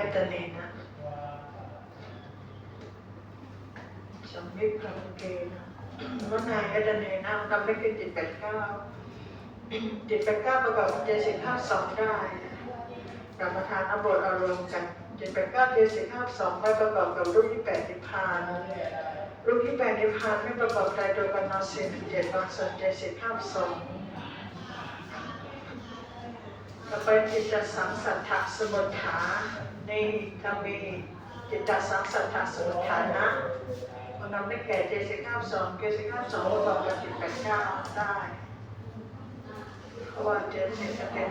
ยตเนนะสัมมิพลังเกนะแล้วนายตเนนะทำไม่ขึ้นจิตแปดเก้าจิตแปดเก้าประกอบเจสิบห้าสองได้กรรมฐานอบทเอารวมกันจิตแปดเก้าเจสิบห้าสองไปประกอบกับรูปที่แปดนิพพานรูปที่แปดนิพพานไม่ประกอบใจโดยกันนอสิบเจ็ดบางส่วนเจสิบห้าสองต่อไปจิตตสังสัทธสมุทฐา ในธรรมีจิตตสังสัทธสมุทฐานะมันนำได้แก่เจสิก้าสองเจสิก้าสองประกอบกับจิตแปดเก้าได้ เพราะว่าเจสิก้าเป็น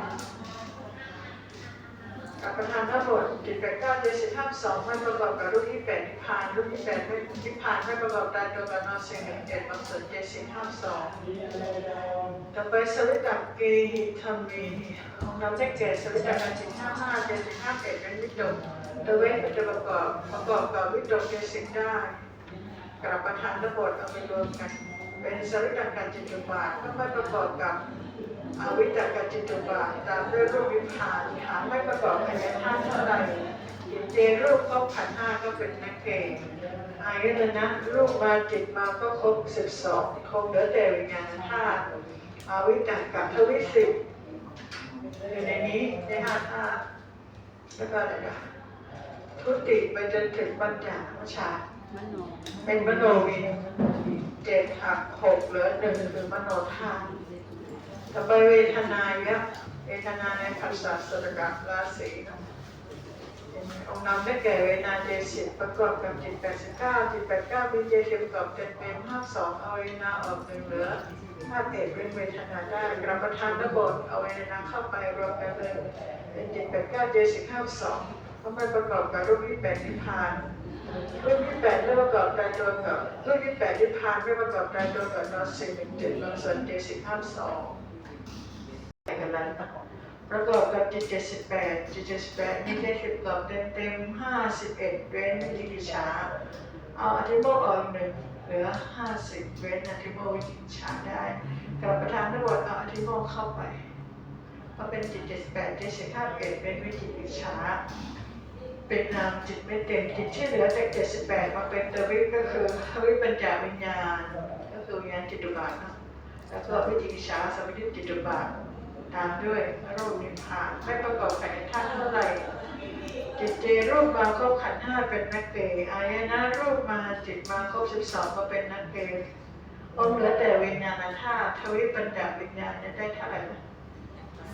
กับประธานทั้งหมดจิตแปดเก้าเจ็ดสิก้าสองไม่ประกอบกับรูปที่แปดนิพพานรูปที่แปดไม่นิพพานไม่ประกอบตายตัวกับนอนสิ่งหนึ่งเจ็ดบางส่วนเจ็ดสิก้าสองต่อไปสวิตตกีธรรมีของเราได้แก่สวิตตกการสิบห้าห้าเจ็ดสิบห้าเอ็ดเป็นวิตกตัวเว้นจะประกอบประกอบกับวิตกเจ็ดสิบได้กับประธานระบบเอาไปรวมกัน เป็นสวิตตการจิตตุบาทก็ไม่ประกอบกับ อวิตกจิตตุบาทตามด้วยรูปวิพานหาไม่ประกอบขยายธาตุเท่าไหร่จิตเจรูปครบขันธ์ห้าก็เป็นนักเก่งอายตนะรูปมาจิตมาก็ครบสิบสองคงเหลือแต่วิญญาณธาตุอาวิจักกับทวิสิบอยู่ในนี้ในห้าธาตุแล้วก็อะไรนะทุติไปจนถึงปัญจวัชฌามโนเป็นมโนวินเจ็ดหักหกเหลือหนึ่งคือมโนธาตุ ต่อไปเวทนายะเวทนาในภาษาสระกับราศีนะองค์นำได้แก่เวนาเจสิบประกอบกับจิตแปดสิบเก้าจิตแปดเก้าเป็นเจสิบประกอบเต็มเป็นภาคสองเอาเวนาออกหนึ่งเหลือภาคเอกเป็นเวทนาได้กรับประทานระบบเอาเวนาเข้าไปรวมกันเลยเป็นจิตแปดเก้าเจสิบห้าสองก็ไม่ประกอบกับรูปที่แปดนิพพานรูปที่แปดไม่ประกอบใจตัวกับรูปที่แปดนิพพานไม่ประกอบใจตัวกับนอสี่หนึ่งเจ็ดนอส่วนเจสิบห้าสอง กันแล้วประกอบกับจิตเจ็ดสิบแปดจิตเจ็ดสิบแปดนี่ได้สิบกอบเต็มเต็มห้าสิบเอ็ดเว้นวิจิกิจฉาเอาอธิโมกออกหนึ่งเหลือห้าสิบเว้นอธิโมกข์วิจิกิจฉาได้กับประธานทั้งหมดเอาอธิโมกเข้าไปเพราเป็นจิตเจ็ดสิบแปดเจ็ดสิบห้าเอ็ดเว้นวิจิกิจฉาเป็นนามจิตไม่เต็มจิตที่เหลือจากเจ็ดสิบแปดมาเป็นเตัววิก็คือวิปัญจวิญญาณ ก็คือวิญญาณจิตตุบาทนะแล้วก็วิจิกิจฉาสมิธิจิตตุบาท ตามด้วยรูปนิพพานไม่ประกอบกับท่านเท่าไหร่จิตเจรูปมาครบขันธ์ห้าเป็นนักเกย์อายนะรูปมาจิตมาครบสิบสองก็เป็นนักเกย์องค์เหลือแต่วิญญาณธาตุทวิปัญจวิญญาณเนี่ยได้เท่าไหร่นะ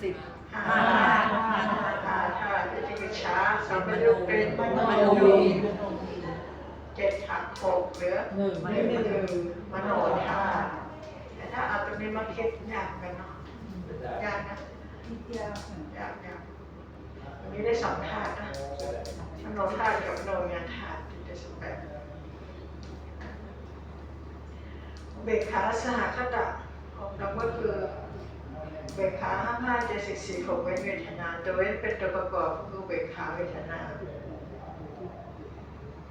สิบห้าห้าธาตุธาตุวิจิกิจฉาสัมปยุตเป็นมมโนโนวิวินนเจ็ดหักหกเหลือหนึ่งหนึ่งคือมโนธาตุแต่ถ้าเอาตรงนี้มาคิดยากกันเนาะ ยากนะยากยากอันนี้ได้สองธาตุนะมโนธาตุกับมโนญาณธาตุที่จะสแบบเบกขาสหคตะของเราก็คือเบกขาห้าห้าเจ็ดสิบสี่หกเว้นเวทนาตัวเว้นเป็นตัวประกอบคือเบกขาเวทนา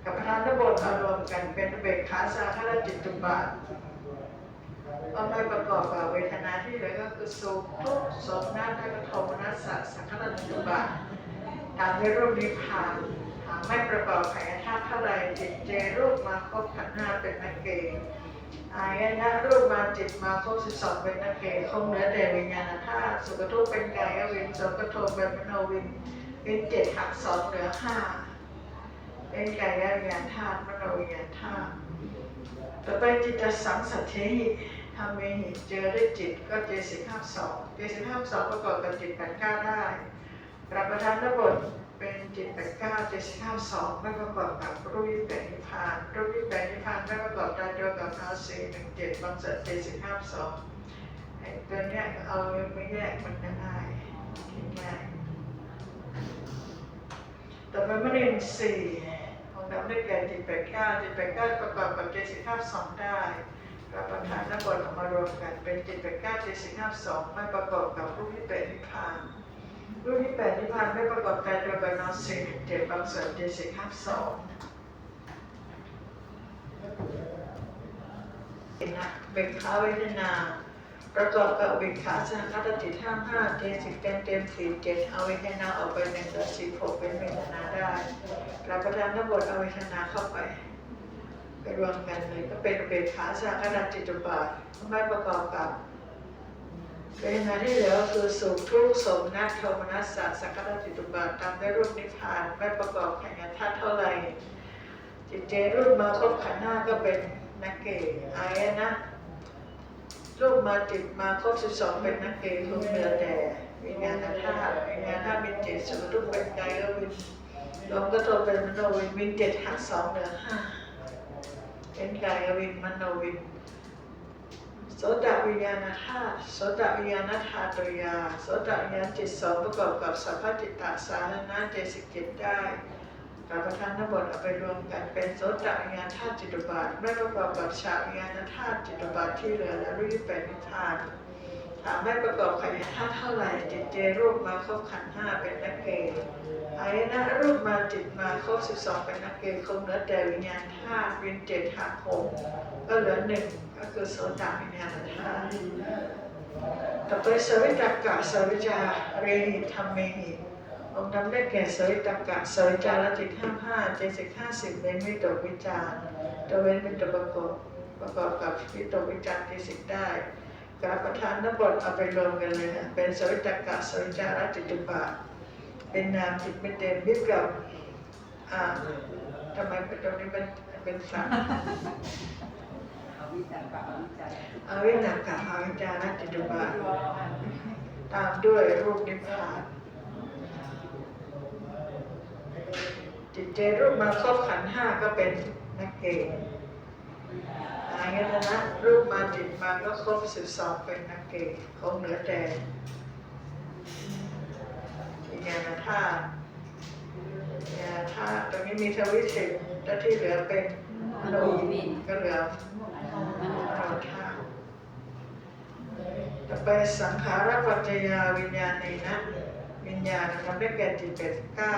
กับประธานระบบอารวมกันเป็นเบกขาสหคตะจิตตุบาท ก็ไม่ประกอบกับเวทนาที่เหลือก็คือสุขทุกข์โสมนัสและกโทมนัสสะสังขารจุบะตามด้รูปนิพพานหากไม่ประกอบไขธาตุเท่าไรจิตเจรูปมาครบขันห้าเป็นนักเกย์อายนะรูปมาจิตมาครบสิบสองเป็นนักเกย์คงเหลือแต่วิญญาณธาตุสุขทุกข์เป็นกายวินโสกโทมเป็นมโนวินวินเจ็ดหักสองเหลือห้าเป็นกายวิญญาณธาตุมโนวิญญาณธาตุต่อไปจิตตสังสัทเทหิ ทำเมหิเจอด้วยจิตก็เจสิบห้าสองเจสิบห้าสองประกอบกับจิตแปดเก้าได้รับประทานระบบเป็นจิตแปดเก้าเจสิบห้าสองไม่ประกอบกับรูปิแปดนิพพานรูปิแปดนิพพานไม่ประกอบได้ด้วยกับอาศีหนึ่งเจ็ดบางสัตเจสิบห้าสองไอ้ตัวเนี้ยเอาไม่แยกมันง่ายง่ายต่อไปมะเร็งสี่ของเราได้แก่จิตแปดเก้าจิตแปดเก้าประกอบกับเจสิบห้าสองได้ รับประทานทั้งหมดออกมารวมกันเป็นจิตแปดเก้าเจ็ดสิบห้าสองไม่ประกอบกับรูปที่แปดนิพพานรูปที่แปดนิพพานไม่ประกอบกันโดยกันนอสี่เจ็ดบางส่วนเจ็ดสิบห้าสองเห็นนะเบกขาเวทนาประกอบกับเบกขาสหคตจิตห้าห้าเจ็ดสิบเต็มเต็มสี่เจ็ดเอาเวทนาออกไปหนึ่งเหลือสิบหกเป็นเวทนาได้รับประทานทั้งหมดเอาเวทนาเข้าไป รวมกันเลยก็เป็นเบกขาสากนาจิตตุบาทไม่ประกอบกับเวทนาที่เหลือคือสุขทุกข์สมนัตโทมนัสสะสักนาจิตตุบาทตามได้รูปนิพพานไม่ประกอบขันธ์ธาตุเท่าไหร่จิตเจรูปมาครบขันธ์ห้าก็เป็นนักเกย์อายนะรูปมาจิตมาครบสิบสองเป็นนักเกย์คือเหลือแต่วิญญาณธาตุวิญญาณธาตุเป็นเจ็ดสุขทุกข์เป็นกายวิญลมก็โทเป็นมโนวิญวิญเจ็ดหักสองเหลือห้า เป็นกายวิญมโนวิญโสตวิญญาณธาตุโสตวิญญาณธาตุยาโสตวิญญาณจิตสองประกอบกับสัพพจิตตสาธนะเจสิกเจ็ดได้การประทานทั้งหมดเอาไปรวมกันเป็นโสตวิญญาณธาตุจิตุบาทไม่ประกอบกับชาวิญญาณธาตุจิตุบาทที่เหลือและรูปแปดนิพพานถามไม่ประกอบขันธ์ธาตุเท่าไหร่จิตเจรูปมาครบขันห้าเป็นนักเกย์ อายนะรูปมาจิตมาครบสิบสองเป็นนักเกย์คงเหลือแต่วิญญาณธาตุวิญเจ็ดหักหกก็เหลือหนึ่งก็คือโสดาวิญญาณธาตุต่อไปสวิตกะสวิจาเรหิธรรมเมหิองค์นำได้แก่สวิตกะสวิจารจิตห้าห้าเจ็ดสิกห้าสิบเว้นวิตกวิจารตัวเว้นเป็นตัวประกอบประกอบกับวิตกวิจารเจ็ดสิกได้การประทานนบทเอาไปรวมกันเลยนะเป็นสวิตกะสวิจารจิตตุบา เป็นนามจิตไม่เต็มยึดกับอ่าทำไมเป็นตรงนี้เป็นเป็นสัตว์อวิจารกับอวิจารอวินากะอวิจารจิตตุบาทตามด้วยรูปนิพพานจิตเจรูปมาครบขันธ์ห้าก็เป็นนักเกย์อายตนะรูปมาจิตมาก็ครบสิบสองเป็นนักเกย์คงเหลือแต่วิ ญญาณธาตุวิญญาณธาตุตรงนี้มีทวิสิบแล้วที่เหลือเป็นมโนวิญก็เหลือมโนธาตุต่อไปสังขารปัจจยาวิญญาณในนะวิญญาณทำได้แก่จิตเป็นเก้า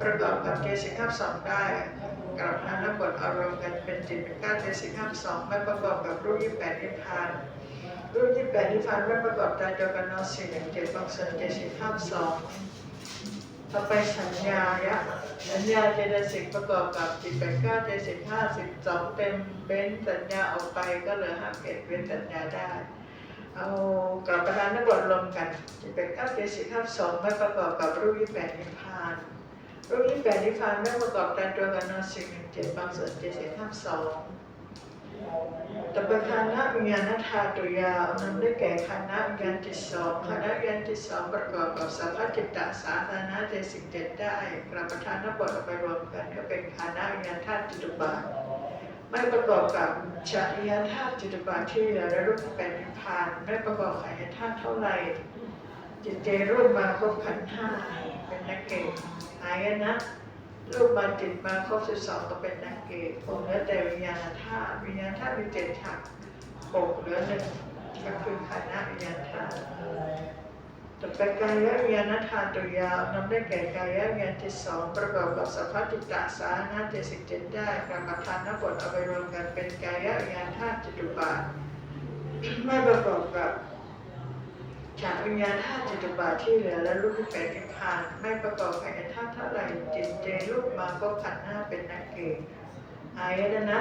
ประกอบกับเจสิกห้าสองได้กับอนับทอารมณ์กันเป็นจิตเป็นเก้าเจสิกห้าสองไม่ประกอบกับรูปยี่แปดนิพพานรูปยี่แปดนิพพานไม่ประกอบใจเดียวกันนอสี่หนึ่งเจ็ดบางส่วนเจสิกห้าสอง ต่อไปสัญญายะสัญญาเจตสิกประกอบกับจิตแปดเก้าเจตสิกห้าสิบสองเต็มเบ้นสัญญาออกไปก็เหลือห้าเกตเว้นสัญญาได้ เอากลับประธานนักบทรวมกันจิตแปดเก้าเจตสิกห้าสองไม่ประกอบกับรูปยี่แปดนิพพานรูปยี่แปดนิพพานไม่ประกอบกันตัวกันนอสิ่งหนึ่งเจ็ดบางส่วนเจตสิกห้าสอง ต่อไปคณะวิญญาณธาตุยาวนำได้แก่คณะวิญญาณจิตสองคณะวิญญาณจิตสองประกอบกับสัพพจิตตสาธารณะเจสิกเจ็ดได้กลับประทานนบทเอาไปรวมกันก็เป็นคณะวิญญาณธาตุจิตุบาทไม่ประกอบกับชาญญาณธาตุจิตุบาทที่เหลือและรูปแปดนิพพานไม่ประกอบขันธ์ธาตุเท่าไหร่จิตเจรูปมาครบขันห้าเป็นนักเกตอายนะรูปมาจิตมาครบสิบสองก็เป็นนักเกตคงเหลือแต่วิญญาณ ธาตุวิญญาณธาตุมีเจ็ดฉากหกเหลือหนึ่งก็คือขันธ์วิญญาณธาตุต่อไปกายวิญญาณธาตุตัวยาวนำได้แก่กายวิญญาณที่สองประกอบกับสัพพจิตตสานะเจ็ดสิบเจ็ดได้การประทานนบทเอาไปรวมกันเป็นกายวิญญาณธาตุจตุบาทไม่ประกอบกับจากวิญญาณธาตุจิตบาทที่เหลือและรูปที่แปดนิพพานไม่ประกอบภายในธาตุเท่าไหร่จิตเจรูปมาก็ขันธ์ห้าเป็นนักเกยอายตนะ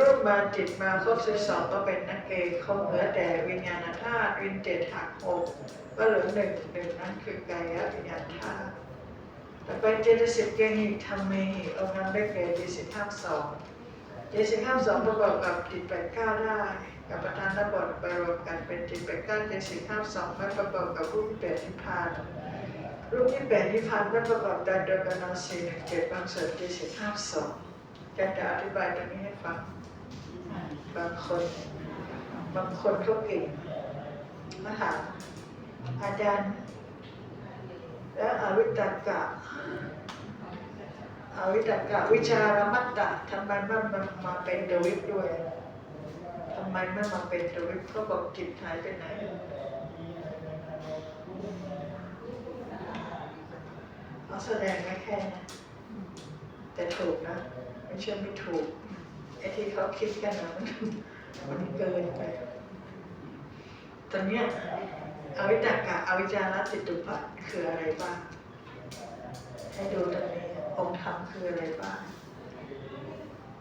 รูปมาจิตมาครบสิบสองก็เป็นนักเกย์คงเหลือแต่วิญญาณธาตุวิญเจ็ดหักหกก็เหลือหนึ่งหนึ่งนั่นคือกายวิญญาณธาตุต่อไปเจตสิกเกหิธรรมเมหิองค์นั้นได้แก่เจตสิกห้าสองเจตสิกห้าสองประกอบกับจิตแปดเก้าได้กับประธานนบทไปรวมกันเป็นจิตแปดเก้าเจ็ดสิบห้าสองไม่ประกอบกับรูปแปดนิพพานรูปที่แปดนิพพานไม่ประกอบกันโดยกันนอสี่หนึ่งเจ็ดบางส่วนเจ็ดสิบห้าสองจะจะอธิบายตรงนี้ให้ฟัง บางคนบางคนเขาเก่งมาถาอาจารย์ แล้วอวิตตกะอวิตตกะวิชารมัตตะทำไมมันมันมาเป็นเดวิดด้วยทำไมไม่มาเป็นตัววิปเขาบอกจิตหายไปไหนเอาแสดงไว้แค่แต่ถูกนะ ไม่เชื่อไม่ถูก ไอ้ที่เขาคิดกันนะมันมันเกินไปตอนเนี้ยอวิตากะอวิจารจิตุปะคืออะไรบ้างให้ดูตรงนี้องค์ธรรธรรมคืออะไรบ้าง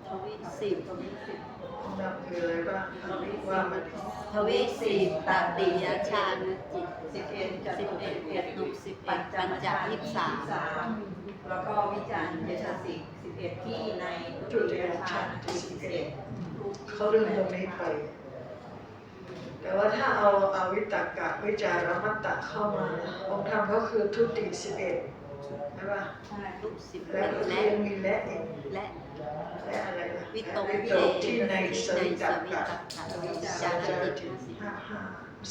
ทวิสิบทวิสิบ องค์ธรรมคืออะไรบ้างว่ามันทวิสิบตติยชาณจิตสิบเอ็ดสิบเอ็ดเอ็ดดุสิบเอ็ดปัญจยี่สามแล้วก็วิจารณ์เยชสิกสิบเอ็ดที่ในทุติยชาติที่สิบเอ็ดเขาลืมตรงนี้ไป แต่ว่าถ้าเอาอาวิตกะวิจารมัตตะเข้ามาองค์ธรรมก็คือทุติสิบเอ็ด ใช่ป่ะใช่ดุสิบแล้วก็และยังมีและอีกและและอะไรล่ะวิตกวิตที่ในสวิตในสวิกะจารจิตห้าสิบห้าห้า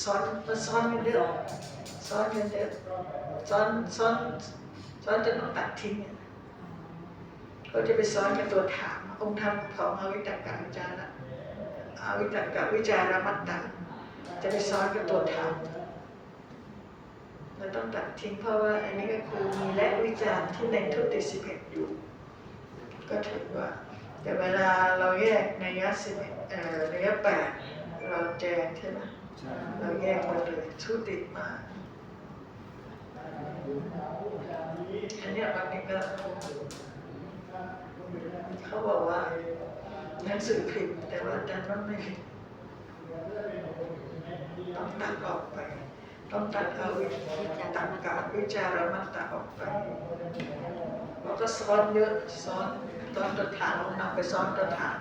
ซ้อนมันซ้อนกันเยอะซ้อนกันเยอะซ้อนซ้อนซ้อนจนต้องตัดทิ้งอะก็จะไปซ้อนกับตัวถามองค์ธรรมของอวิตกะวิจาระอวิตกะวิจารมัตตะจะไปซ้อนกับตัวถาม เราต้องตัดทิ้งเพราะว่าอันนี้ก็คือมีและวิจารณ์ที่ในทุติสิบเอ็ดอยู่ ก็ถือว่า แต่เวลาเราแยกในยะสิบเอ่อในยะแปดเราแจงใช่ไหมเราแยกมดเลยทุติมาอันนี้ยบางทีก็เขาบอกว่าหนังสือพิมพ์แต่ว่าอาจารย์ว่าไม่พิมพ์ต้องตัดออกไป ต้องตัดเอาวิตักกะวิจารมันตะออกไปเราก็ซ้อนเยอะซ้อนตอนตัวฐานนำไปซ้อนตัวฐาน